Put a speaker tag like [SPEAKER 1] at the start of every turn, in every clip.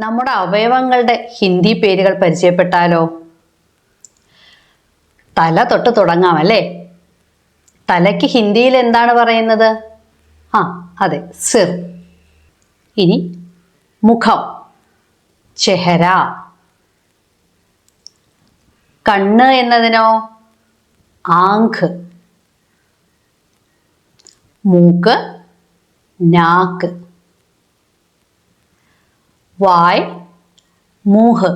[SPEAKER 1] നമ്മുടെ അവയവങ്ങളുടെ ഹിന്ദി പേരുകൾ പരിചയപ്പെട്ടാലോ? തല തൊട്ട് തുടങ്ങാം അല്ലേ? തലയ്ക്ക് ഹിന്ദിയിൽ എന്താണ് പറയുന്നത്? ആ അതെ സിർ. ഇനി മുഖം. ചെഹര. കണ്ണ് എന്നതിനോ? ആങ്ക് മൂക്ക് നാക്ക്. വായ് മൂഹ്.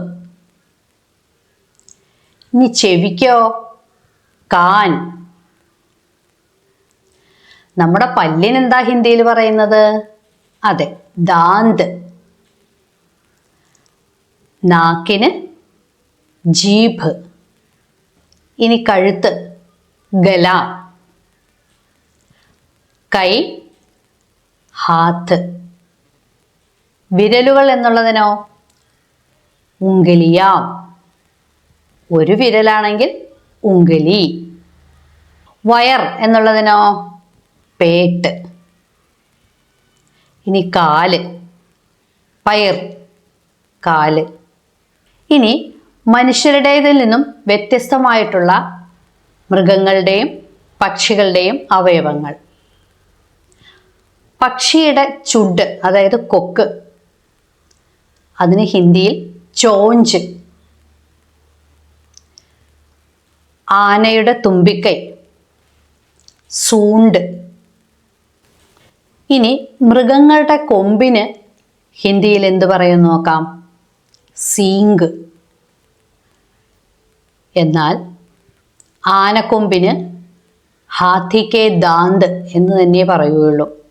[SPEAKER 1] ഇനി ചെവിക്കോ? കാൻ. നമ്മുടെ പല്ലിന് എന്താ ഹിന്ദിയിൽ പറയുന്നത്? അതെ ദാന്ത്. നാക്കിന് ജീഭ്. ഇനി കഴുത്ത് ഗല. കൈ ഹാത്ത്. വിരലുകൾ എന്നുള്ളതിനോ? ഉങ്കലിയാം ഒരു വിരലാണെങ്കിൽ ഉങ്കലി വയർ എന്നുള്ളതിനോ? പേട്ട്. ഇനി കാൽ. പയർ. കാൽ. ഇനി മനുഷ്യരുടേതിൽ നിന്നും വ്യത്യസ്തമായിട്ടുള്ള മൃഗങ്ങളുടെയും പക്ഷികളുടെയും അവയവങ്ങൾ. പക്ഷിയുടെ ചുണ്ട് അതായത് കൊക്ക് അതിന് ഹിന്ദിയിൽ ചോഞ്ച്. ആനയുടെ തുമ്പിക്കൈ. സൂണ്ട്. ഇനി മൃഗങ്ങളുടെ കൊമ്പിന് ഹിന്ദിയിൽ എന്ത് പറയും നോക്കാം? സീങ്ക്. എന്നാൽ ആനക്കൊമ്പിന് ഹാത്തിക്കെ ദാന്ത് എന്ന് തന്നെ പറയുകയുള്ളൂ.